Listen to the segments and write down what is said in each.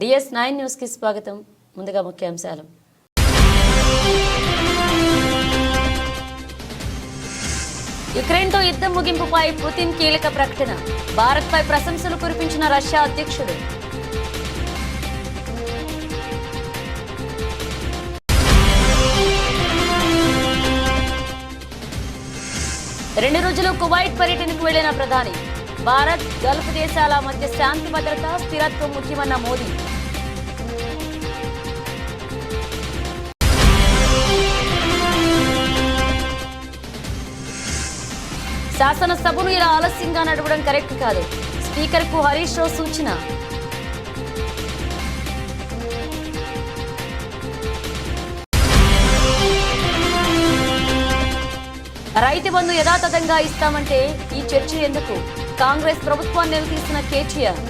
DS nine న్యూస్కి స్వాగతం. ముందుగా ముఖ్యాంశాలు. యుక్రెయిన్తో యుద్ధం ముగింపుపై పుతిన్ కీలక ప్రకటన. భారత్పై ప్రశంసలు కురిపించిన రష్యా అధ్యక్షుడు. రెండు రోజులు కువైట్ పర్యటనకు వెళ్ళిన ప్రధాని భారత్ గల్ఫ్ దేశాల మధ్య శాంతి భద్రత స్థిరత్వం ముఖ్యమన్న మోదీ. శాసనసభను ఇలా ఆలస్యంగా నడవడం కరెక్ట్ కాదు. స్పీకర్కు హరీష్ రావు సూచన. రైతు బంధు యథాతథంగా ఇస్తామంటే ఈ చర్చ ఎందుకు? కాంగ్రెస్ ప్రభుత్వాన్ని నిలదీసిన కేటీఆర్.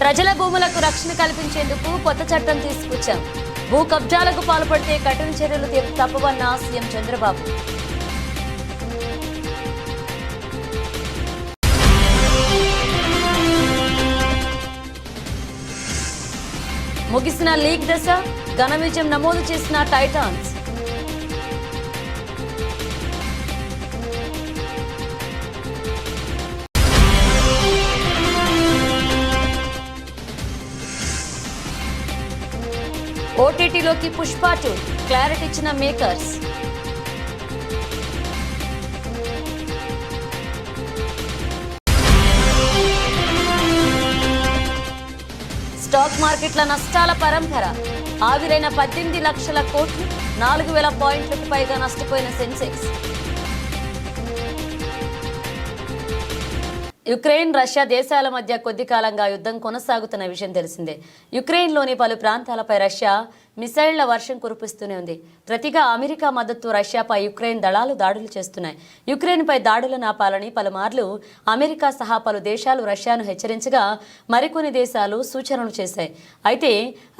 ప్రజల భూములకు రక్షణ కల్పించేందుకు కొత్త చట్టం తీసుకొచ్చాం. భూ కబ్జాలకు పాల్పడితే కఠిన చర్యలు తప్పవన్న సీఎం చంద్రబాబు. ముగిసిన లీగ్ దశ ఘన విజయం నమోదు చేసిన టైటాన్స్. ఓటీటీలోకి పుష్ప టూ. క్లారిటీ ఇచ్చిన మేకర్స్. స్టాక్ మార్కెట్ల నష్టాల పరంపర. ఆవిరైన పద్దెనిమిది లక్షల కోట్లు నాలుగు వేల పాయింట్లకు పైగా నష్టపోయిన సెన్సెక్స్. యుక్రెయిన్ రష్యా దేశాల మధ్య కొద్ది కాలంగా యుద్ధం కొనసాగుతున్న విషయం తెలిసిందే. యుక్రెయిన్లోని పలు ప్రాంతాలపై రష్యా మిసైళ్ళ వర్షం కురిపిస్తూనే ఉంది. ప్రతిగా అమెరికా మద్దతు రష్యాపై యుక్రెయిన్ దళాలు దాడులు చేస్తున్నాయి. యుక్రెయిన్పై దాడులు నాపాలని పలుమార్లు అమెరికా సహా పలు దేశాలు రష్యాను హెచ్చరించగా మరికొన్ని దేశాలు సూచనలు చేశాయి. అయితే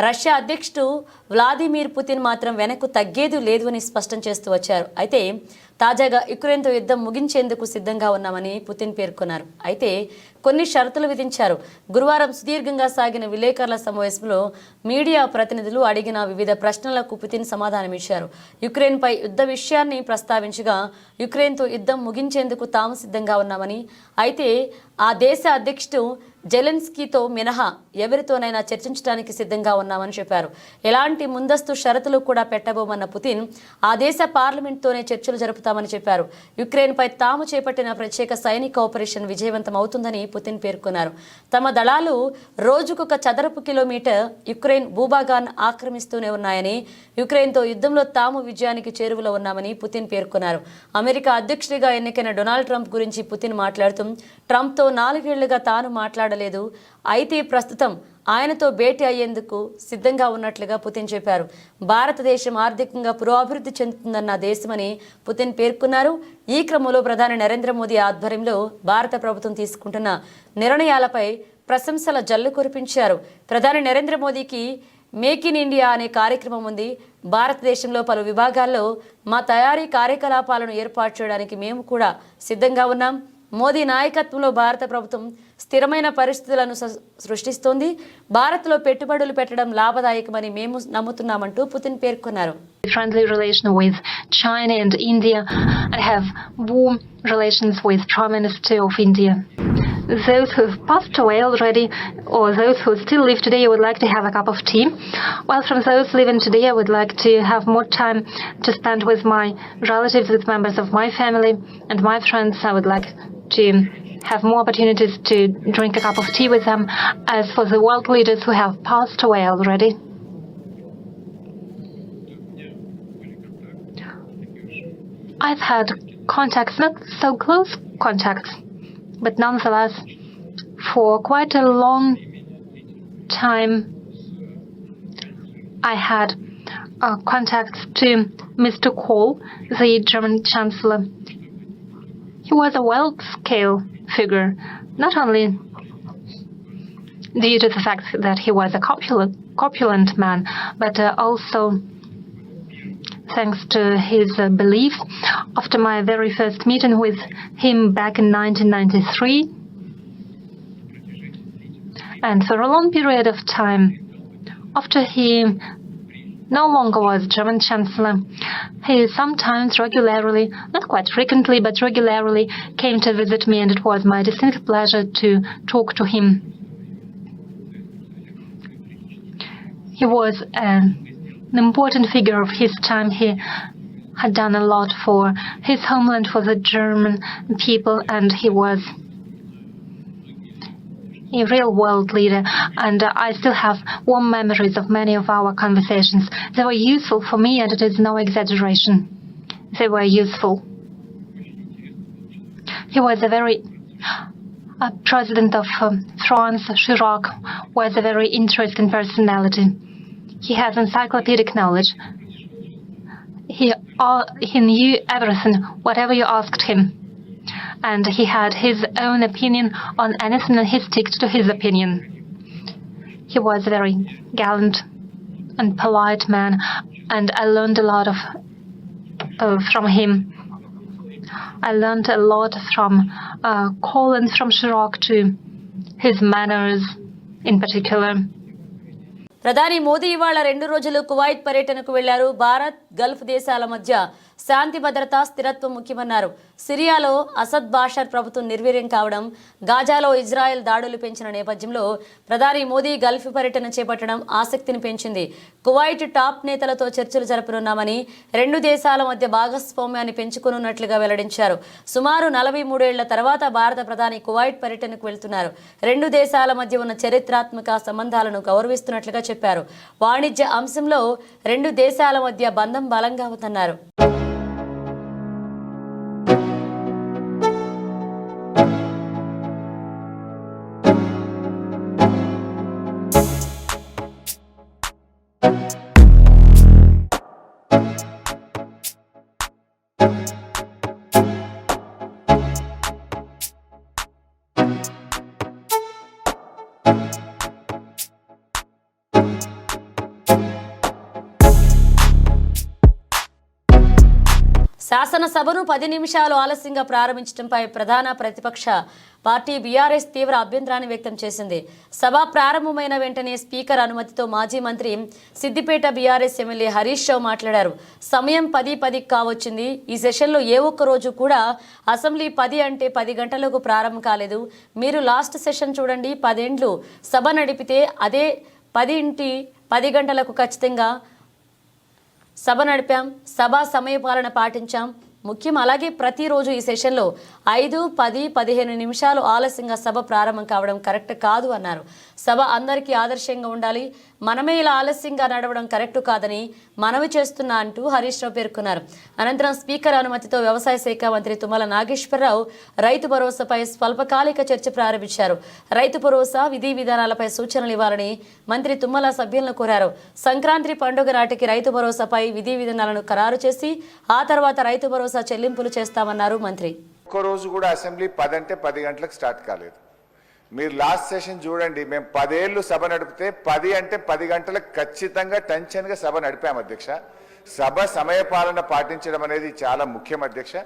రష్యా అధ్యక్షుడు వ్లాదిమిర్ పుతిన్ మాత్రం వెనక్కు తగ్గేది లేదు అని స్పష్టం చేస్తూ వచ్చారు. అయితే తాజాగా యుక్రెయిన్తో యుద్ధం ముగించేందుకు సిద్ధంగా ఉన్నామని పుతిన్ పేర్కొన్నారు. అయితే కొన్ని షరతులు విధించారు. గురువారం సుదీర్ఘంగా సాగిన విలేకరుల సమావేశంలో మీడియా ప్రతినిధులు అడిగిన వివిధ ప్రశ్నలకు పుతిన్ సమాధానమిచ్చారు యుక్రెయిన్పై యుద్ధ విషయాన్ని ప్రస్తావించగా యుక్రెయిన్తో యుద్ధం ముగించేందుకు తాము సిద్ధంగా ఉన్నామని అయితే ఆ దేశ అధ్యక్షుడు జెలెన్స్కీతో మినహా ఎవరితోనైనా చర్చించడానికి సిద్ధంగా ఉన్నామని చెప్పారు. ఎలాంటి ముందస్తు షరతులు కూడా పెట్టబోమన్న పుతిన్ ఆ దేశ పార్లమెంట్తోనే చర్చలు జరుపుతామని చెప్పారు. యుక్రెయిన్పై తాము చేపట్టిన ప్రత్యేక సైనిక ఆపరేషన్ విజయవంతం అవుతుందని పుతిన్ పేర్కొన్నారు. తమ దళాలు రోజుకొక చదరపు కిలోమీటర్ యుక్రెయిన్ భూభాగాన్ని ఆక్రమిస్తూనే ఉన్నాయని యుక్రెయిన్తో యుద్ధంలో తాము విజయానికి చేరువలో ఉన్నామని పుతిన్ పేర్కొన్నారు. అమెరికా అధ్యక్షుడిగా ఎన్నికైన డొనాల్డ్ ట్రంప్ గురించి పుతిన్ మాట్లాడుతూ ట్రంప్తో నాలుగేళ్ళుగా తాను మాట్లాడలేదు అయితే ప్రస్తుతం ఆయనతో భేటీ అయ్యేందుకు సిద్ధంగా ఉన్నట్లుగా పుతిన్ చెప్పారు. భారతదేశం ఆర్థికంగా పురోభివృద్ధి చెందుతుందన్న దేశమని పుతిన్ పేర్కొన్నారు. ఈ క్రమంలో ప్రధాని నరేంద్ర మోదీ ఆధ్వర్యంలో భారత ప్రభుత్వం తీసుకుంటున్న నిర్ణయాలపై ప్రశంసల జల్లు కురిపించారు. ప్రధాని నరేంద్ర మోదీకి మేక్ ఇన్ ఇండియా అనే కార్యక్రమం ఉంది. భారతదేశంలో పలు విభాగాల్లో మా తయారీ కార్యకలాపాలను ఏర్పాటు చేయడానికి మేము కూడా సిద్ధంగా ఉన్నాం. మోదీ నాయకత్వంలో భారత ప్రభుత్వం స్థిరమైన పరిస్థితులను సృష్టిస్తోంది భారత్లో పెట్టుబడులు పెట్టడం లాభదాయకమని మేము నమ్ముతున్నామంటూ పుతిన్ పేర్కొన్నారు friendly relation with China and India and have warm relations with Prime Minister of India. Those who've passed away already or those who still live today I would like to have a cup of tea. While from those living today I would like to have more time to spend with my relatives, with members of my family and my friends. I would like to have more opportunities to drink a cup of tea with them. As for the world leaders who have passed away already, I've had contacts, not so close contacts, but nonetheless, for quite a long time, I had uh, contacts to Mr. Kohl, the German Chancellor. He was a world scale figure, not only due to the fact that he was a corpulent, corpulent man, but uh, also thanks to his uh, belief. After my very first meeting with him back in 1993, and for a long period of time, after he no longer was German Chancellor, he sometimes regularly, not quite frequently, but regularly came to visit me, and it was my distinct pleasure to talk to him. He was an important figure of his time. He had done a lot for his homeland, for the German people, and he was a real world leader. And uh, I still have warm memories of many of our conversations. They were useful for me, and it is no exaggeration. They were useful. He was a very uh, president of um, France, Chirac, was a very interesting personality. He has encyclopedic knowledge. He all, he knew everything, whatever you asked him, and he had his own opinion on anything, and he stuck to his opinion. He was a very gallant and polite man, and I learned a lot of uh, from him. I learned a lot from uh, Colin from Chirac to his manners in particular. ప్రధాని మోదీ ఇవాళ రెండు రోజులు Kuwait పర్యటనకు వెళ్ళారు Bharat Gulf దేశాల మధ్య శాంతి భద్రత స్థిరత్వం ముఖ్యమన్నారు సిరియాలో అసద్ బాషర్ ప్రభుత్వం నిర్వీర్యం కావడం గాజాలో ఇజ్రాయెల్ దాడులు పెంచిన నేపథ్యంలో ప్రధాని మోదీ గల్ఫ్ పర్యటన చేపట్టడం ఆసక్తిని పెంచింది. కువైట్ టాప్ నేతలతో చర్చలు జరపనున్నామని రెండు దేశాల మధ్య భాగస్వామ్యాన్ని పెంచుకోనున్నట్లుగా వెల్లడించారు. సుమారు నలభై మూడేళ్ళ తర్వాత భారత ప్రధాని కువైట్ పర్యటనకు వెళ్తున్నారు. రెండు దేశాల మధ్య ఉన్న చరిత్రాత్మక సంబంధాలను గౌరవిస్తున్నట్లుగా చెప్పారు. వాణిజ్య అంశంలో రెండు దేశాల మధ్య బంధం బలంగా ఉందన్నారు. పది నిమిషాలు ఆలస్యంగా ప్రారంభించడంపై ప్రధాన ప్రతిపక్ష పార్టీ బీఆర్ఎస్ తీవ్ర అభ్యంతరాన్ని వ్యక్తం చేసింది. సభ ప్రారంభమైన వెంటనే స్పీకర్ అనుమతితో మాజీ మంత్రి సిద్దిపేట బీఆర్ఎస్ ఎమ్మెల్యే హరీష్ రావు మాట్లాడారు. సమయం పది పది కావచ్చింది. ఈ సెషన్లో ఏ ఒక్క రోజు కూడా అసెంబ్లీ పది అంటే పది గంటలకు ప్రారంభం కాలేదు. మీరు లాస్ట్ సెషన్ చూడండి. పదేండ్లు సభ నడిపితే అదే పది ఇంటి పది గంటలకు ఖచ్చితంగా సభ నడిపాం. సభ సమయపాలన పాటించాం. ముఖ్యం. అలాగే ప్రతిరోజు ఈ సెషన్లో ఐదు పది పదిహేను నిమిషాలు ఆలస్యంగా సభ ప్రారంభం కావడం కరెక్ట్ కాదు అన్నారు. సభ అందరికీ ఆదర్శంగా ఉండాలి. మనమే ఇలా ఆలస్యంగా నడవడం కరెక్టు కాదని మనవి చేస్తున్నా అంటూ హరీష్ రావు పేర్కొన్నారు. అనంతరం స్పీకర్ అనుమతితో వ్యవసాయ శాఖ మంత్రి తుమ్మల నాగేశ్వరరావు రైతు భరోసాపై స్వల్పకాలిక చర్చ ప్రారంభించారు. రైతు భరోసా విధి విధానాలపై సూచనలు ఇవ్వాలని మంత్రి తుమ్మల సభ్యులను కోరారు. సంక్రాంతి పండుగ నాటికి రైతు భరోసాపై విధి విధానాలను ఖరారు చేసి ఆ తర్వాత రైతు భరోసా చెల్లింపులు చేస్తామన్నారు మంత్రి. ఒక్కరోజు కూడా అసెంబ్లీ పది అంటే పది గంటలకు స్టార్ట్ కాలేదు. మీరు లాస్ట్ సెషన్ చూడండి మేము పదేళ్ళు సభ నడిపితే పది అంటే పది గంటలకు ఖచ్చితంగా టెన్షన్గా సభ నడిపాము అధ్యక్ష. సభ సమయపాలన పాటించడం అనేది చాలా ముఖ్యం అధ్యక్ష.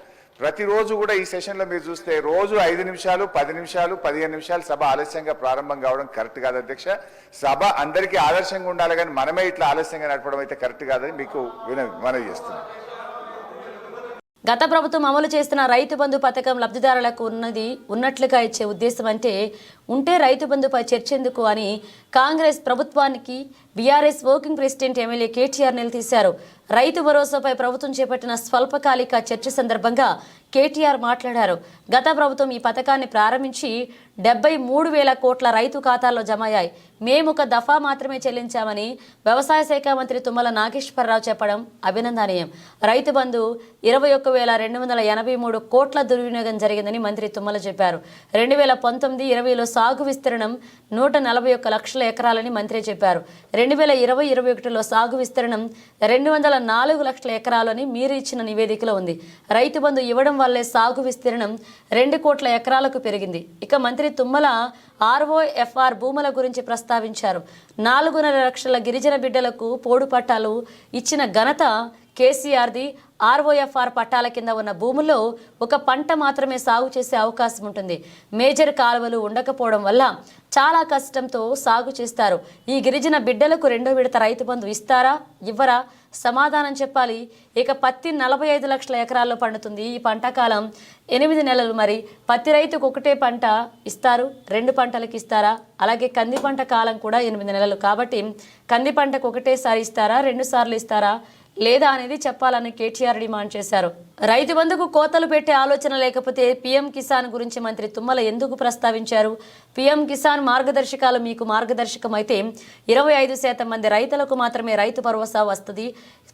ప్రతిరోజు కూడా ఈ సెషన్లో మీరు చూస్తే రోజు ఐదు నిమిషాలు పది నిమిషాలు పదిహేను నిమిషాలు సభ ఆలస్యంగా ప్రారంభం కావడం కరెక్ట్ కాదు అధ్యక్ష. సభ అందరికీ ఆదర్శంగా ఉండాలి కానీ మనమే ఇట్లా ఆలస్యంగా నడపడం అయితే కరెక్ట్ కాదని మీకు విన మనవి చేస్తున్నాం. గత ప్రభుత్వం అమలు చేస్తున్న రైతు బంధు పథకం లబ్ధిదారులకు ఉన్నది ఉన్నట్లుగా ఇచ్చే ఉద్దేశం అంటే ఉంటే రైతు బంధుపై చర్చేందుకు అని కాంగ్రెస్ ప్రభుత్వానికి BRS working president MLA KTR నిలదీశారు. రైతు భరోసాపై ప్రభుత్వం చేపట్టిన స్వల్పకాలిక చర్చ సందర్భంగా కేటీఆర్ మాట్లాడారు. గత ప్రభుత్వం ఈ పథకాన్ని ప్రారంభించి డెబ్బై మూడు వేల కోట్ల రైతు ఖాతాల్లో జమ అయ్యాయి మేము ఒక దఫా మాత్రమే చెల్లించామని వ్యవసాయ శాఖ మంత్రి తుమ్మల నాగేశ్వరరావు చెప్పడం అభినందనీయం. రైతు బంధు ఇరవై ఒక్క వేల రెండు వందల ఎనభై మూడు కోట్ల దుర్వినియోగం జరిగిందని మంత్రి తుమ్మల చెప్పారు. రెండు వేల పంతొమ్మిది ఇరవైలో సాగు విస్తీర్ణం నూట నలభై ఒక్క లక్షల ఎకరాలని మంత్రి చెప్పారు. రెండు వేల ఇరవై ఇరవై ఒకటిలో సాగు విస్తీర్ణం రెండు వందల నాలుగు లక్షల ఎకరాలని మీరు ఇచ్చిన నివేదికలో ఉంది. రైతు బంధు ఇవ్వడం వల్లే సాగు విస్తీర్ణం రెండు కోట్ల ఎకరాలకు పెరిగింది. ఇక మంత్రి తుమ్మల ఆర్ఓఎఫ్ఆర్ భూముల గురించి ప్రస్తావించారు. నాలుగున్నర లక్షల గిరిజన బిడ్డలకు పోడు పట్టాలు ఇచ్చిన ఘనత కేసీఆర్ది ఆర్ఓఎఫ్ఆర్ పట్టాల కింద ఉన్న భూముల్లో ఒక పంట మాత్రమే సాగు చేసే అవకాశం ఉంటుంది. మేజర్ కాలువలు ఉండకపోవడం వల్ల చాలా కష్టంతో సాగు చేస్తారు. ఈ గిరిజన బిడ్డలకు రెండో విడత రైతు బంధు ఇస్తారా? ఇవ్వరా? సమాధానం చెప్పాలి. ఇక పత్తి నలభై ఐదు లక్షల ఎకరాల్లో పండుతుంది. ఈ పంట కాలం ఎనిమిది నెలలు. మరి పత్తి రైతుకు ఒకటే పంట ఇస్తారు? రెండు పంటలకు ఇస్తారా? అలాగే కంది పంట కాలం కూడా ఎనిమిది నెలలు. కాబట్టి కంది పంటకు ఒకటేసారి ఇస్తారా? రెండు సార్లు ఇస్తారా? లేదా అనేది చెప్పాలని కేటీఆర్ డిమాండ్ చేశారు. రైతు బంధుకు కోతలు పెట్టే ఆలోచన లేకపోతే పీఎం కిసాన్ గురించి మంత్రి తుమ్మల ఎందుకు ప్రస్తావించారు? పీఎం కిసాన్ మార్గదర్శకాలు మీకు మార్గదర్శకం అయితే ఇరవై ఐదు శాతం మంది రైతులకు మాత్రమే రైతు భరోసా వస్తుంది.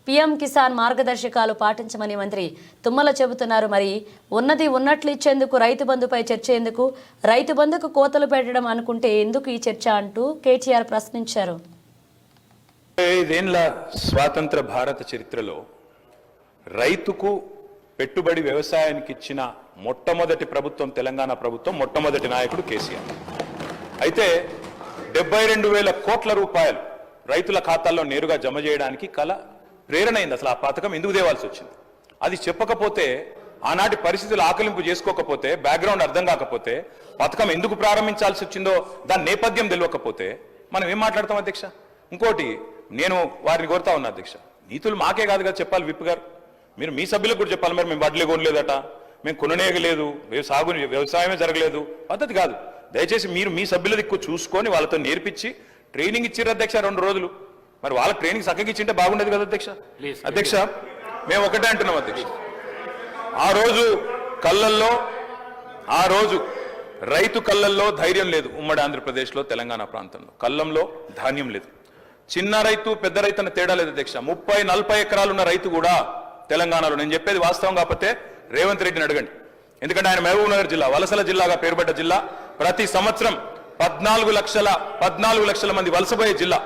పీఎం కిసాన్ మార్గదర్శకాలు పాటించమని మంత్రి తుమ్మల చెబుతున్నారు. మరి ఉన్నది ఉన్నట్లు ఇచ్చేందుకు రైతు బంధుపై చర్చ ఎందుకు రైతు బంధుకు కోతలు పెట్టడం అనుకుంటే ఎందుకు ఈ చర్చ అంటూ కేటీఆర్ ప్రశ్నించారు. ఐదేండ్ల స్వాతంత్ర భారత చరిత్రలో రైతుకు పెట్టుబడి వ్యవసాయానికి ఇచ్చిన మొట్టమొదటి ప్రభుత్వం తెలంగాణ ప్రభుత్వం మొట్టమొదటి నాయకుడు కేసీఆర్. అయితే డెబ్బై రెండు వేల కోట్ల రూపాయలు రైతుల ఖాతాల్లో నేరుగా జమ చేయడానికి కల ప్రేరణ అయింది అసలు ఆ పథకం ఎందుకు దేవాల్సి వచ్చింది? అది చెప్పకపోతే ఆనాటి పరిస్థితులు ఆకలింపు చేసుకోకపోతే బ్యాక్గ్రౌండ్ అర్థం కాకపోతే పథకం ఎందుకు ప్రారంభించాల్సి వచ్చిందో దాని నేపథ్యం తెలియకపోతే మనం ఏం మాట్లాడతాం అధ్యక్ష? ఇంకోటి నేను వారిని కోరుతా ఉన్నా అధ్యక్ష. నీతులు మాకే కాదు కదా చెప్పాలి విప్ గారు. మీరు మీ సభ్యులకు కూడా చెప్పాలి మరి మేము వడ్లే కొనలేదట. మేము కొననేయలేదు సాగు వ్యవసాయమే జరగలేదు. పద్ధతి కాదు. దయచేసి మీరు మీ సభ్యుల దిక్కు చూసుకొని వాళ్ళతో నేర్పించి ట్రైనింగ్ ఇచ్చిర్రు అధ్యక్ష రెండు రోజులు. మరి వాళ్ళ ట్రైనింగ్ చక్కగా ఇచ్చింటే బాగుండేది కదా అధ్యక్ష? అధ్యక్ష మేము ఒకటే అంటున్నాం అధ్యక్ష. ఆ రోజు కళ్ళల్లో ఆ రోజు రైతు కళ్ళల్లో ధైర్యం లేదు ఉమ్మడి ఆంధ్రప్రదేశ్లో తెలంగాణ ప్రాంతంలో. కళ్ళంలో ధాన్యం లేదు. చిన్న రైతు పెద్ద రైతు అన్న తేడా లేదు అధ్యక్ష. ముప్పై నలభై ఎకరాలు ఉన్న రైతు కూడా తెలంగాణలో. నేను చెప్పేది వాస్తవం కాకపోతే రేవంత్ రెడ్డిని అడగండి. ఎందుకంటే ఆయన మహబూబ్ నగర్ జిల్లా వలసల జిల్లాగా పేరుపడ్డ జిల్లా. ప్రతి సంవత్సరం పద్నాలుగు లక్షల పద్నాలుగు లక్షల మంది వలసపోయే జిల్లా.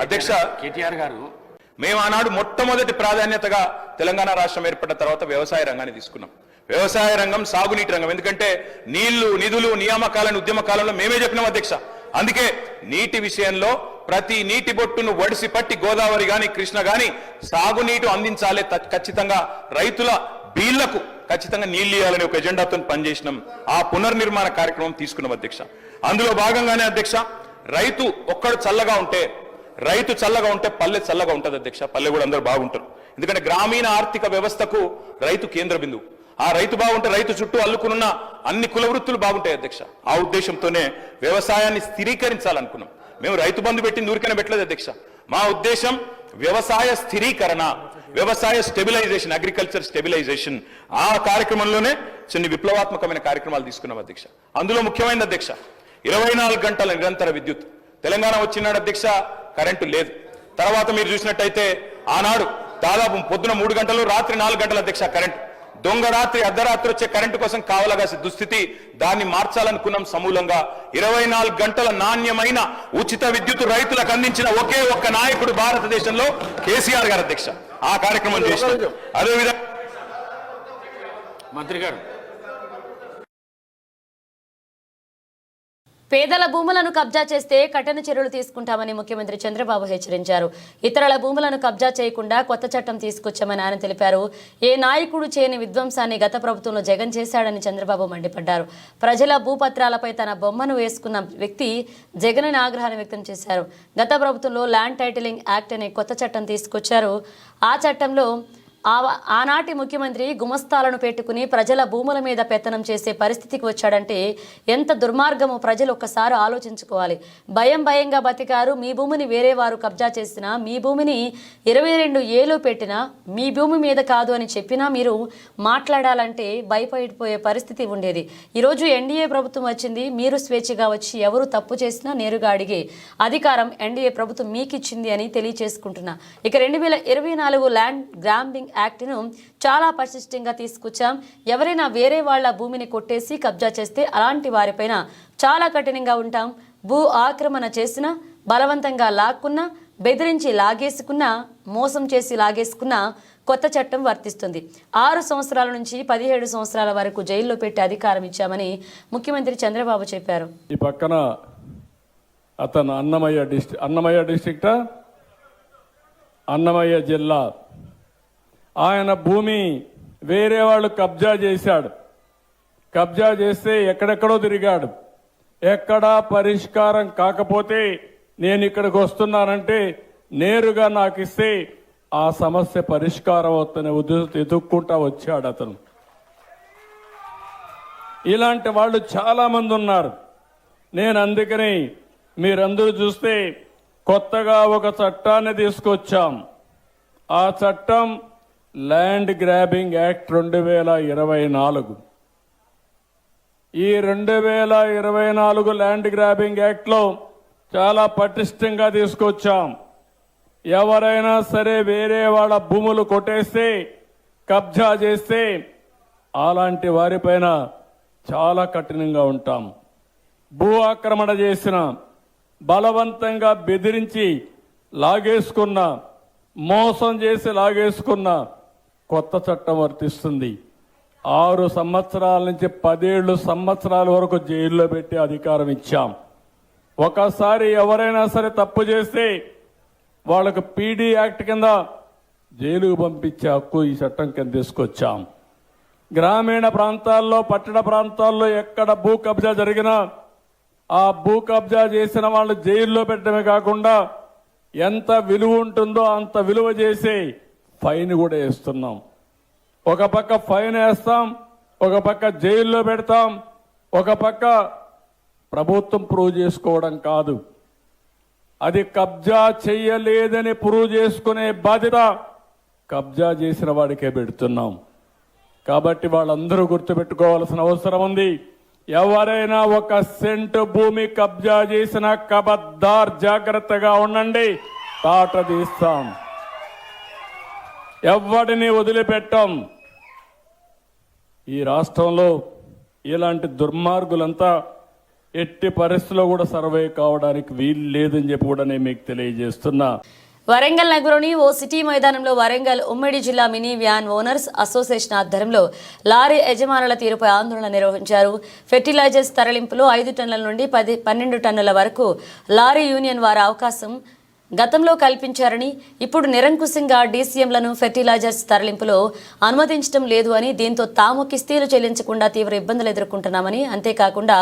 అధ్యక్ష కేటీఆర్ గారు. మేము ఆనాడు మొట్టమొదటి ప్రాధాన్యతగా తెలంగాణ రాష్ట్రం ఏర్పడిన తర్వాత వ్యవసాయ రంగాన్ని తీసుకున్నాం. వ్యవసాయ రంగం సాగునీటి రంగం. ఎందుకంటే నీళ్ళు నిధులు నియామకాలను ఉద్యమ కాలంలో మేమే చెప్పినాం అధ్యక్ష. అందుకే నీటి విషయంలో ప్రతి నీటి బొట్టును ఒడిసి పట్టి గోదావరి గాని కృష్ణ కానీ సాగునీటి అందించాలి ఖచ్చితంగా రైతుల బీళ్ళకు ఖచ్చితంగా నీళ్ళు ఇవ్వాలని ఒక ఎజెండాతో పనిచేసినాం. ఆ పునర్నిర్మాణ కార్యక్రమం తీసుకున్నాం అధ్యక్ష. అందులో భాగంగానే అధ్యక్ష రైతు ఒక్కడు చల్లగా ఉంటే రైతు చల్లగా ఉంటే పల్లె చల్లగా ఉంటుంది అధ్యక్ష. పల్లె కూడా అందరూ బాగుంటారు. ఎందుకంటే గ్రామీణ ఆర్థిక వ్యవస్థకు రైతు కేంద్ర బిందువు ఆ రైతు బాగుంటే రైతు చుట్టూ అల్లుకున్న అన్ని కుల వృత్తులు బాగుంటాయి అధ్యక్ష. ఆ ఉద్దేశంతోనే వ్యవసాయాన్ని స్థిరీకరించాలనుకున్నాం. మేము రైతు బంధు పెట్టింది ఊరికనే పెట్టలేదు అధ్యక్ష. మా ఉద్దేశం వ్యవసాయ స్థిరీకరణ వ్యవసాయ స్టెబిలైజేషన్ అగ్రికల్చర్ స్టెబిలైజేషన్. ఆ కార్యక్రమంలోనే కొన్ని విప్లవాత్మకమైన కార్యక్రమాలు తీసుకున్నాం అధ్యక్ష. అందులో ముఖ్యమైన అధ్యక్ష ఇరవై నాలుగు గంటల నిరంతర విద్యుత్. తెలంగాణ వచ్చినాడు అధ్యక్ష కరెంటు లేదు. తర్వాత మీరు చూసినట్టయితే ఆనాడు దాదాపు పొద్దున మూడు గంటలు రాత్రి నాలుగు గంటల అధ్యక్ష కరెంటు. దొంగ రాత్రి అర్ధరాత్రి వచ్చే కరెంటు కోసం కావలగాసి దుస్థితి. దాన్ని మార్చాలనుకున్నాం సమూలంగా. ఇరవై నాలుగు గంటల నాణ్యమైన ఉచిత విద్యుత్ రైతులకు అందించిన ఒకే ఒక్క నాయకుడు భారతదేశంలో కేసీఆర్ గారు అధ్యక్ష. ఆ కార్యక్రమం చేసిన అదేవిధంగా మంత్రి గారు పేదల భూములను కబ్జా చేస్తే కఠిన చర్యలు తీసుకుంటామని ముఖ్యమంత్రి చంద్రబాబు హెచ్చరించారు. ఇతరుల భూములను కబ్జా చేయకుండా కొత్త చట్టం తీసుకొచ్చామని ఆయన తెలిపారు. ఏ నాయకుడు చేయని విధ్వంసాన్ని గత ప్రభుత్వంలో జగన్ చేశాడని చంద్రబాబు మండిపడ్డారు. ప్రజల భూపత్రాలపై తన బొమ్మను వేసుకున్న వ్యక్తి జగన్ ఆగ్రహాన్ని వ్యక్తం చేశారు. గత ప్రభుత్వంలో ల్యాండ్ టైటిలింగ్ యాక్ట్ అనే కొత్త చట్టం తీసుకొచ్చారు. ఆ చట్టంలో ఆనాటి ముఖ్యమంత్రి గుమస్తాలను పెట్టుకుని ప్రజల భూముల మీద పెత్తనం చేసే పరిస్థితికి వచ్చాడంటే ఎంత దుర్మార్గమో ప్రజలు ఒక్కసారి ఆలోచించుకోవాలి. భయం భయంగా బతికారు మీ భూమిని వేరే వారు కబ్జా చేసినా మీ భూమిని ఇరవై రెండు ఏలో పెట్టినా మీ భూమి మీద కాదు అని చెప్పినా మీరు మాట్లాడాలంటే భయపడిపోయే పరిస్థితి ఉండేది. ఈరోజు ఎన్డీఏ ప్రభుత్వం వచ్చింది మీరు స్వేచ్ఛగా వచ్చి ఎవరు తప్పు చేసినా నేరుగా అడిగే అధికారం ఎన్డీఏ ప్రభుత్వం మీకు ఇచ్చింది అని తెలియచేసుకుంటున్నా. ఇక రెండు వేల ఇరవై నాలుగు ల్యాండ్ గ్రాంబింగ్ యాక్ట్ను చాలా పరిశిష్టంగా తీసుకొచ్చాం. ఎవరైనా వేరే వాళ్ళ భూమిని కొట్టేసి కబ్జా చేస్తే అలాంటి వారిపైన చాలా కఠినంగా ఉంటాం. భూ ఆక్రమణ చేసినా బలవంతంగా లాక్కున్నా బెదిరించి లాగేసుకున్నా మోసం చేసి లాగేసుకున్నా కొత్త చట్టం వర్తిస్తుంది. ఆరు సంవత్సరాల నుంచి పదిహేడు సంవత్సరాల వరకు జైల్లో పెట్టి అధికారం ఇచ్చామని ముఖ్యమంత్రి చంద్రబాబు చెప్పారు. ఈ పక్కన అతను అన్నమయ్య డిస్ట్రిక్ట్ అన్నమయ్య డిస్ట్రిక్టా అన్నమయ్య జిల్లా ఆయన భూమి వేరే వాళ్ళు కబ్జా చేశాడు. కబ్జా చేస్తే ఎక్కడెక్కడో తిరిగాడు. ఎక్కడా పరిష్కారం కాకపోతే నేను ఇక్కడికి వస్తున్నానంటే నేరుగా నాకు ఇస్తే ఆ సమస్య పరిష్కారం అవుతున్న ఉద్దేశం ఎదుక్కుంటా వచ్చాడు అతను. ఇలాంటి వాళ్ళు చాలా మంది ఉన్నారు. నేను అందుకని మీరందరూ చూస్తే కొత్తగా ఒక చట్టాన్ని తీసుకొచ్చాం. ఆ చట్టం ల్యాండ్ గ్రాబింగ్ యాక్ట్ రెండు వేల ఇరవై నాలుగు. ఈ రెండు వేల ఇరవై నాలుగు ల్యాండ్ గ్రాబింగ్ యాక్ట్లో చాలా పటిష్టంగా తీసుకొచ్చాం. ఎవరైనా సరే వేరే వాళ్ళ భూములు కొట్టేస్తే కబ్జా చేస్తే అలాంటి వారిపైన చాలా కఠినంగా ఉంటాం. భూ ఆక్రమణ చేసిన బలవంతంగా బెదిరించి లాగేసుకున్న మోసం చేసి లాగేసుకున్న కొత్త చట్టం వర్తిస్తుంది. ఆరు సంవత్సరాల నుంచి పదేళ్ళు సంవత్సరాల వరకు జైల్లో పెట్టి అధికారం ఇచ్చాం. ఒకసారి ఎవరైనా సరే తప్పు చేస్తే వాళ్ళకు పీడీ యాక్ట్ కింద జైలుకు పంపించే హక్కు ఈ చట్టం కింద తీసుకొచ్చాం. గ్రామీణ ప్రాంతాల్లో పట్టణ ప్రాంతాల్లో ఎక్కడ భూ కబ్జా జరిగినా ఆ భూ కబ్జా చేసిన వాళ్ళు జైల్లో పెట్టడమే కాకుండా ఎంత విలువ ఉంటుందో అంత విలువ చేసి ఫైన్ కూడా వేస్తున్నాం. ఒక పక్క ఫైన్ వేస్తాం ఒక పక్క జైల్లో పెడతాం ఒక పక్క ప్రభుత్వం ప్రూవ్ చేసుకోవడం కాదు. అది కబ్జా చెయ్యలేదని ప్రూవ్ చేసుకునే బాధ్యత కబ్జా చేసిన వాడికే పెడుతున్నాం. కాబట్టి వాళ్ళందరూ గుర్తుపెట్టుకోవాల్సిన అవసరం ఉంది. ఎవరైనా ఒక సెంటు భూమి కబ్జా చేసిన కబద్దార్ జాగ్రత్తగా ఉండండి. తాట తీస్తాం. ఎవడిని వదిలిపెట్టాం. ఈ రాష్ట్రంలో ఇలాంటి దుర్మార్గులంతా ఎట్టి పరిస్థితుల్లో కూడా సర్వే కావడానికి వీలు లేదని చెప్పి కూడా నేను మీకు తెలియజేస్తున్నా. వరంగల్ నగరంలోని ఓ సిటీ మైదానంలో వరంగల్ ఉమ్మడి జిల్లా మినీ వ్యాన్ ఓనర్స్ అసోసియేషన్ ఆధ్వర్యంలో లారీ యజమానుల తీరుపై ఆందోళన నిర్వహించారు. ఫెర్టిలైజర్స్ తరలింపులో ఐదు టన్నుల నుండి పది పన్నెండు టన్నుల వరకు లారీ యూనియన్ వారి అవకాశం గతంలో కల్పించారని ఇప్పుడు నిరంకుశంగా డీసీఎంలను ఫెర్టిలైజర్స్ తరలింపులో అనుమతించడం లేదు అని దీంతో తాము కిస్తీలు చెల్లించకుండా తీవ్ర ఇబ్బందులు ఎదుర్కొంటున్నామని అంతేకాకుండా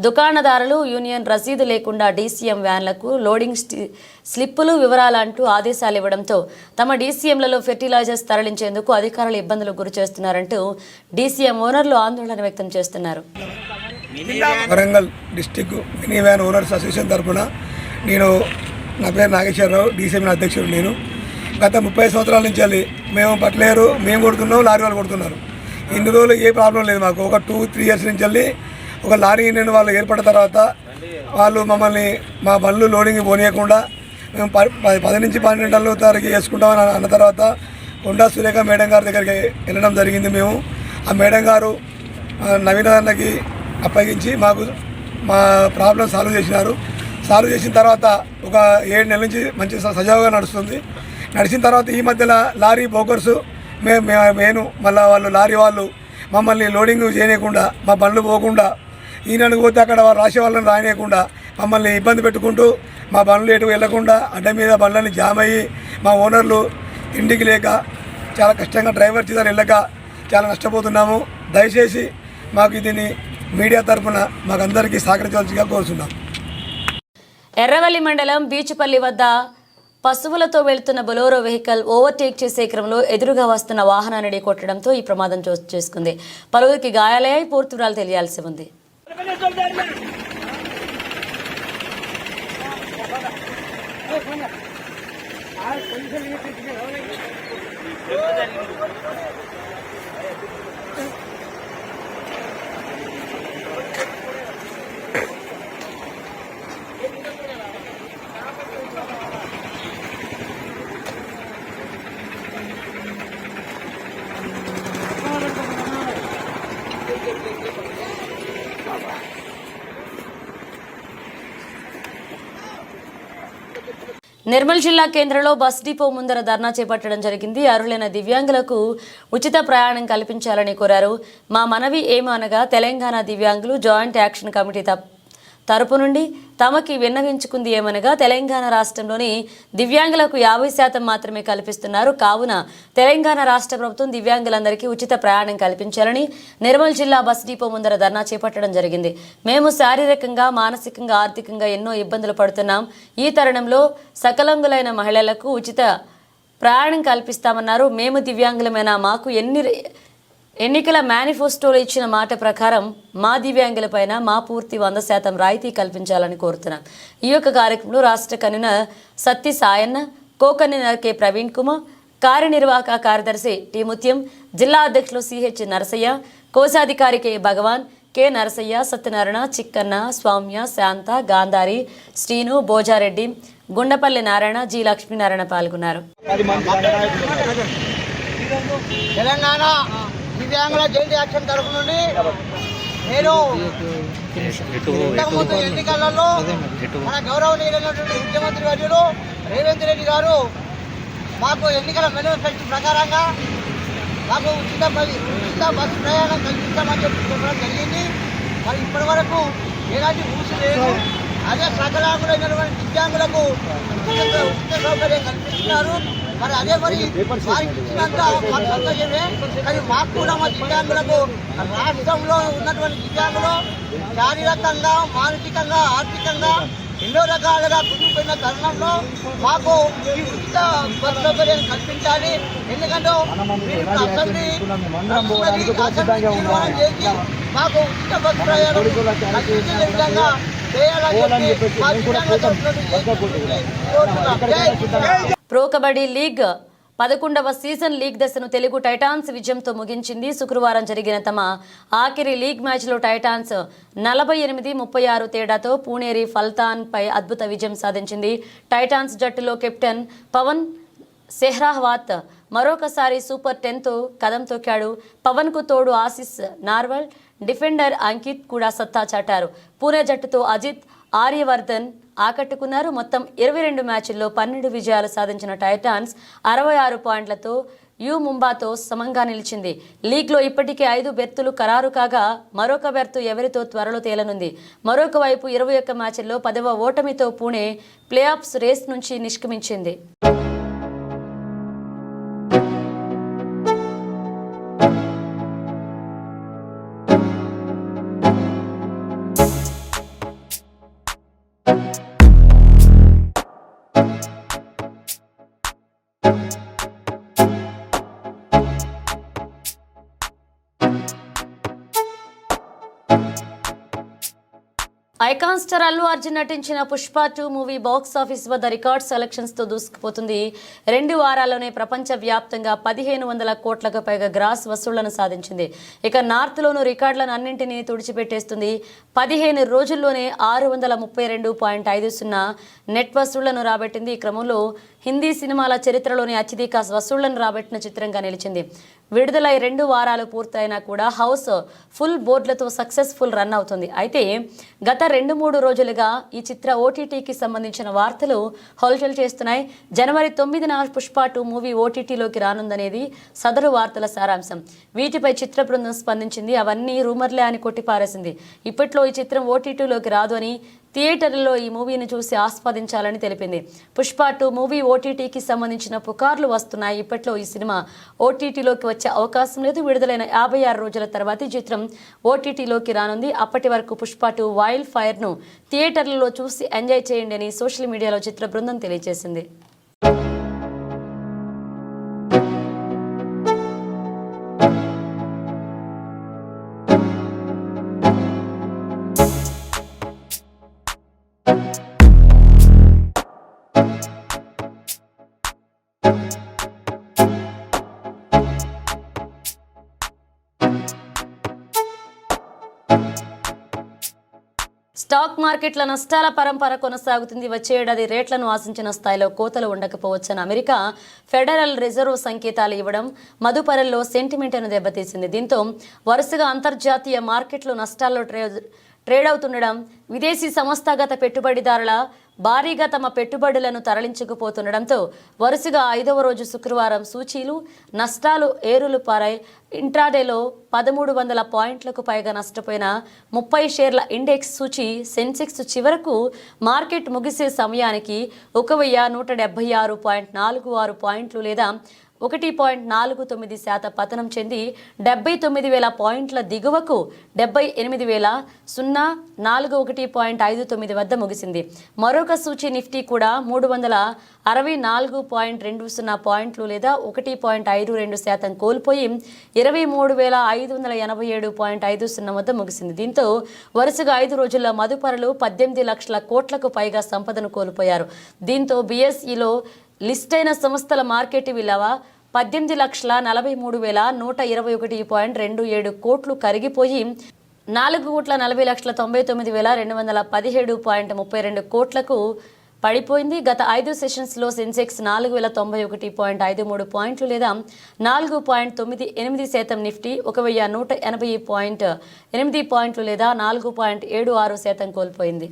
దుకాణదారులు యూనియన్ రసీదు లేకుండా డీసీఎం వ్యాన్లకు లోడింగ్ స్టి- స్లిప్పులు వివరాలంటూ ఆదేశాలు ఇవ్వడంతో తమ డీసీఎంలలో ఫెర్టిలైజర్స్ తరలించేందుకు అధికారులు ఇబ్బందులకు గురి చేస్తున్నారంటూ డీసీఎం ఓనర్లు ఆందోళన వ్యక్తం చేస్తున్నారు. Warangal district mini van owners association తరఫున నేను నా పేరు నాగేశ్వరరావు డీసీఎం అధ్యక్షుడు నేను. గత ముప్పై సంవత్సరాల నుంచి వెళ్ళి మేము పట్టలేరు మేము కొడుతున్నాం లారీ వాళ్ళు కొడుతున్నారు. ఇన్ని రోజులు ఏ ప్రాబ్లం లేదు మాకు. ఒక టూ త్రీ ఇయర్స్ నుంచి వెళ్ళి ఒక లారీ యూనియన్ వాళ్ళు ఏర్పడిన తర్వాత వాళ్ళు మమ్మల్ని మా బండ్లు లోడింగ్ పోనీయకుండా మేము ప- పది నుంచి పన్నెండు గంటలు తరగతి చేసుకుంటామని అన్న తర్వాత కొండా సురేఖ మేడం గారి దగ్గరికి వెళ్ళడం జరిగింది మేము. ఆ మేడం గారు నవీన అన్నకి అప్పగించి మాకు మా ప్రాబ్లం సాల్వ్ చేసినారు. సాల్వ్ చేసిన తర్వాత ఒక ఏడు నెలల నుంచి మంచి స- సజావుగా నడుస్తుంది. నడిచిన తర్వాత ఈ మధ్యలో లారీ బోకర్సు మేము నేను మళ్ళీ వాళ్ళు లారీ వాళ్ళు మమ్మల్ని లోడింగ్ చేయకుండా మా బండ్లు పోకుండా ఈయనకు పోతే అక్కడ వాళ్ళు రాసే వాళ్ళని రానియకుండా మమ్మల్ని ఇబ్బంది పెట్టుకుంటూ మా బండ్లు ఎటు వెళ్ళకుండా అడ్డ మీద బండ్లని జామ్ అయ్యి మా ఓనర్లు ఇంటికి లేక చాలా కష్టంగా డ్రైవర్ చేత వెళ్ళక చాలా నష్టపోతున్నాము. దయచేసి మాకు దీన్ని మీడియా తరఫున మాకందరికీ సహకరించవలసిగా కోరుతున్నాం ఎర్రవల్లి మండలం బీచుపల్లి వద్ద పశువులతో వెళ్తున్న బొలోరో వెహికల్ ఓవర్టేక్ చేసే క్రమంలో ఎదురుగా వస్తున్న వాహనాన్ని ఢీకొట్టడంతో ఈ ప్రమాదం చోటు చేసుకుంది. పలువురికి గాయాలయ్యాయి. పూర్తివరాలు తెలియాల్సి ఉంది. నిర్మల్ జిల్లా కేంద్రంలో బస్ డిపో ముందర ధర్నా చేపట్టడం జరిగింది. అర్హులైన దివ్యాంగులకు ఉచిత ప్రయాణం కల్పించాలని కోరారు. మా మనవి ఏమనగా తెలంగాణ దివ్యాంగులు జాయింట్ యాక్షన్ కమిటీ తప్ప తరపు నుండి తమకి విన్నవించుకుంది ఏమనగా తెలంగాణ రాష్ట్రంలోని దివ్యాంగులకు యాభై శాతం మాత్రమే కల్పిస్తున్నారు. కావున తెలంగాణ రాష్ట్ర ప్రభుత్వం దివ్యాంగులందరికీ ఉచిత ప్రయాణం కల్పించాలని నిర్మల్ జిల్లా బస్ డిపో ముందర ధర్నా చేపట్టడం జరిగింది. మేము శారీరకంగా మానసికంగా ఆర్థికంగా ఎన్నో ఇబ్బందులు పడుతున్నాం. ఈ తరుణంలో సకలంగులైన మహిళలకు ఉచిత ప్రయాణం కల్పిస్తామన్నారు. మేము దివ్యాంగులమైన? మాకు ఎన్ని ఎన్నికల మేనిఫెస్టోలో ఇచ్చిన మాట ప్రకారం మా దివ్యాంగులపైన మా పూర్తి వంద శాతం రాయితీ కల్పించాలని కోరుతున్నాం. ఈ యొక్క కార్యక్రమంలో రాష్ట్ర convener Satti Sayanna co convener K Praveen Kumar కార్యనిర్వాహక కార్యదర్శి టి ముత్యం జిల్లా అధ్యక్షులు సిహెచ్ నరసయ్య కోశాధికారి K Bhagavan K Narasayya Satyanarayana Chikkanna Swamya Shanta Gandhari Srinu Bhojareddy Gundapalli Narayana G Lakshminarayana పాల్గొన్నారు. తెలంగాణ దివ్యాంగుల జయంతి యాక్షన్ తరఫు నుండి నేను ఇంతకుముందు ఎన్నికలలో మన గౌరవనీయులైనటువంటి ముఖ్యమంత్రి వర్యులు రేవంత్ రెడ్డి గారు మాకు ఎన్నికల మేనిఫెస్టో ప్రకారంగా మాకు ఉచిత ఉచిత బస్సు ప్రయాణం కల్పిస్తామని చెప్పి చెప్పడం జరిగింది. మరి ఇప్పటి వరకు ఎలాంటి ఊసు లేదు. అదే సకలాంగులైనటువంటి దివ్యాంగులకు ఉచిత సౌకర్యం కల్పిస్తున్నారు. మరి అదే మరి వారికి ఇచ్చినంత మాకు సంతోషమే కానీ మాకు కూడా మా దివ్యాంగులకు రాష్ట్రంలో ఉన్నటువంటి దివ్యాంగులు శారీరకంగా మానసికంగా ఆర్థికంగా ఎన్నో రకాలుగా కుదిరిపోయిన తరుణంలో మాకు ఈ ఉచిత బస్ సౌకర్యం కల్పించాలి. ఎందుకంటే అసెంబ్లీ అసెంబ్లీ చేసి మాకు ఉచిత బస్ ప్రయాణం కల్పించే విధంగా ప్రో కబడ్డీ లీగ్ పదకొండవ సీజన్ లీగ్ దశను తెలుగు టైటాన్స్ విజయంతో ముగించింది. శుక్రవారం జరిగిన తమ ఆఖరి లీగ్ మ్యాచ్లో టైటాన్స్ నలభై ఎనిమిది ముప్పై ఆరు తేడాతో పూణేరి ఫల్తాన్పై అద్భుత విజయం సాధించింది. టైటాన్స్ జట్టులో కెప్టెన్ పవన్ సెహ్రాహ్వాత్ మరొకసారి సూపర్ టెన్తో కదం తొక్కాడు పవన్కు తోడు ఆసిస్ నార్వల్ డిఫెండర్ అంకిత్ కూడా సత్తా చాటారు. పూణే జట్టుతో అజిత్ ఆర్యవర్ధన్ ఆకట్టుకున్నారు. మొత్తం ఇరవై రెండు మ్యాచ్ల్లో పన్నెండు విజయాలు సాధించిన టైటాన్స్ అరవై ఆరు పాయింట్లతో యు ముంబాతో సమంగా నిలిచింది. లీగ్లో ఇప్పటికే ఐదు బెర్తులు ఖరారు కాగా మరొక బెర్తు ఎవరితో త్వరలో తేలనుంది. మరొక వైపు ఇరవై ఒక్క మ్యాచ్ల్లో పదవ ఓటమితో పూణే ప్లేఆఫ్స్ రేస్ నుంచి నిష్క్రమించింది. ఐకాన్ స్టార్ అల్లు అర్జున్ నటించిన Pushpa two movie box office వద్ద రికార్డ్ సెలక్షన్స్తో దూసుకుపోతుంది. రెండు వారాల్లోనే ప్రపంచ వ్యాప్తంగా పదిహేను వందల కోట్లకు పైగా గ్రాస్ వసూళ్ళను సాధించింది. ఇక నార్త్ లోను రికార్డులను అన్నింటినీ తుడిచిపెట్టేస్తుంది. పదిహేను రోజుల్లోనే ఆరు వందల ముప్పై రెండు పాయింట్ ఐదు సున్నా నెట్ వసూళ్ళను రాబట్టింది. ఈ క్రమంలో హిందీ సినిమాల చరిత్రలోని అత్యధిక వసూళ్ళను రాబట్టిన చిత్రంగా నిలిచింది. విడుదలై రెండు వారాలు పూర్తయినా కూడా హౌస్ ఫుల్ బోర్డులతో సక్సెస్ఫుల్ రన్ అవుతుంది. అయితే గత రెండు మూడు రోజులుగా ఈ చిత్ర ఓటీటీకి సంబంధించిన వార్తలు హల్చల్ చేస్తున్నాయి. జనవరి తొమ్మిదిన పుష్ప టూ మూవీ ఓటీటీలోకి రానుందనేది సదరు వార్తల సారాంశం. వీటిపై చిత్ర బృందం స్పందించింది. అవన్నీ రూమర్లే అని కొట్టిపారేసింది. ఇప్పట్లో ఈ చిత్రం ఓటీటీలోకి రాదు అని థియేటర్లో ఈ మూవీని చూసి ఆస్వాదించాలని తెలిపింది. పుష్ప టూ మూవీ ఓటీటీకి సంబంధించిన పుకార్లు వస్తున్నాయి. ఇప్పట్లో ఈ సినిమా ఓటీటీలోకి వచ్చే అవకాశం లేదు. విడుదలైన యాభై ఆరు రోజుల తర్వాత ఈ చిత్రం ఓటీటీలోకి రానుంది. అప్పటి వరకు పుష్ప టూ వైల్డ్ ఫైర్ను థియేటర్లలో చూసి ఎంజాయ్ చేయండి అని సోషల్ మీడియాలో చిత్ర బృందం తెలియజేసింది. స్టాక్ మార్కెట్ల నష్టాల పరంపర కొనసాగుతుంది. వచ్చే ఏడాది రేట్లను ఆశించిన స్థాయిలో కోతలు ఉండకపోవచ్చని అమెరికా ఫెడరల్ రిజర్వ్ సంకేతాలు ఇవ్వడం మదుపరల్లో సెంటిమెంట్ను దెబ్బతీసింది. దీంతో వరుసగా అంతర్జాతీయ మార్కెట్లు నష్టాల్లో ట్రే ట్రేడ్ అవుతుండడం విదేశీ సంస్థాగత పెట్టుబడిదారుల భారీగా తమ పెట్టుబడులను తరలించకపోతుండడంతో వరుసగా ఐదవ రోజు శుక్రవారం సూచీలు నష్టాలు ఏరులు పారాయి ఇంట్రాడేలో పదమూడు వందల పాయింట్లకు పైగా నష్టపోయిన ముప్పై షేర్ల ఇండెక్స్ సూచి సెన్సెక్స్ చివరకు మార్కెట్ ముగిసే సమయానికి ఒక వెయ్యి నూట డెబ్బై ఆరు పాయింట్ నాలుగు ఆరు పాయింట్లు లేదా ఒకటి పాయింట్ నాలుగు తొమ్మిది శాతం పతనం చెంది డెబ్బై తొమ్మిది వేల పాయింట్ల దిగువకు డెబ్బై ఎనిమిది వేల సున్నా నాలుగు ఒకటి పాయింట్ ఐదు తొమ్మిది వద్ద ముగిసింది మరొక సూచి నిఫ్టీ కూడా మూడు వందల అరవై నాలుగు పాయింట్ రెండు సున్నా పాయింట్లు లేదా ఒకటి పాయింట్ ఐదు రెండు శాతం కోల్పోయి ఇరవై మూడు వేల ఐదు వందల ఎనభై ఏడు పాయింట్ ఐదు సున్నా వద్ద ముగిసింది. దీంతో వరుసగా ఐదు రోజుల్లో మదుపరులు పద్దెనిమిది లక్షల కోట్లకు పైగా సంపదను కోల్పోయారు. దీంతో బీఎస్ఈలో లిస్ట్ అయిన సంస్థల మార్కెట్ విలువ పద్దెనిమిది లక్షల నలభై మూడు వేల నూట ఇరవై ఒకటి పాయింట్ రెండు ఏడు కోట్లు కరిగిపోయి నాలుగు కోట్ల నలభై లక్షల తొంభై తొమ్మిది వేల రెండు వందల పదిహేడు పాయింట్ ముప్పై రెండు కోట్లకు పడిపోయింది. గత ఐదు సెషన్స్లో సెన్సెక్స్ నాలుగు వేల తొంభై ఒకటి పాయింట్ ఐదు మూడు పాయింట్లు లేదా నాలుగు పాయింట్ తొమ్మిది ఎనిమిది శాతం నిఫ్టీ ఒక వెయ్యి నూట ఎనభై పాయింట్ ఎనిమిది పాయింట్లు లేదా నాలుగు పాయింట్ ఏడు ఆరు శాతం కోల్పోయింది.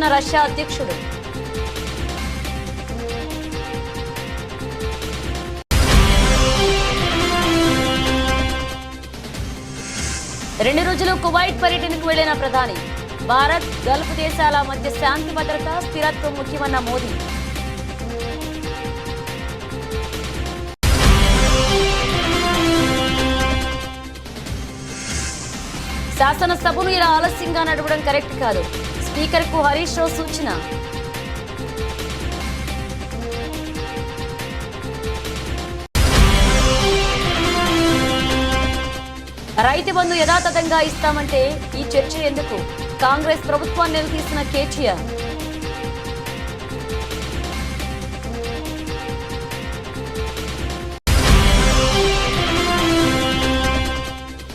ప్రశంసలు రష్యా అధ్యక్షుడు. రెండు రోజులు కువైట్ పర్యటనకు వెళ్ళిన ప్రధాని భారత్ గల్ఫ్ దేశాల మధ్య శాంతి భద్రత స్థిరత్వం ముఖ్యమన్న మోదీ. శాసనసభను ఇలా ఆలస్యంగా నడవడం కరెక్ట్ కాదు. స్పీకర్కు హరీష్ రావు సూచన. రైతు బంధు యథాతథంగా ఇస్తామంటే ఈ చర్చ ఎందుకు? కాంగ్రెస్ ప్రభుత్వాన్ని నిలదీసిన కేటీఆర్.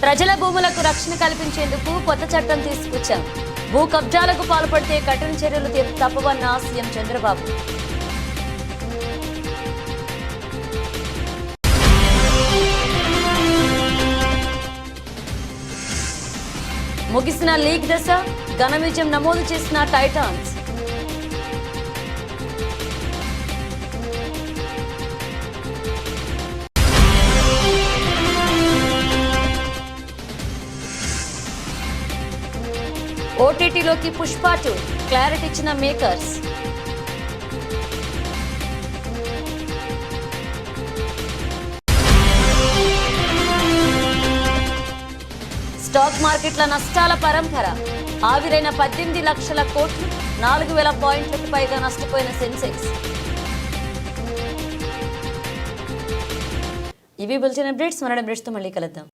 ప్రజల భూములకు రక్షణ కల్పించేందుకు కొత్త చట్టం తీసుకొచ్చాం. భూ కబ్జాలకు పాల్పడితే కఠిన చర్యలు తప్పవన్న సీఎం చంద్రబాబు. ముగిసిన లీగ్ దశ ఘన విజయం నమోదు చేసిన టైటాన్స్. ఓటీటీలోకి పుష్ప టూ క్లారిటీ ఇచ్చిన మేకర్స్. స్టాక్ మార్కెట్ల నష్టాల పరంపర. ఆవిరైన పద్దెనిమిది లక్షల కోట్లు నాలుగు వేల పాయింట్లకు పైగా నష్టపోయిన సెన్సెక్స్. ఇవి బులెటిన్ అప్డేట్స్ మన అప్డేట్స్తో మళ్ళీ కలుద్దాం.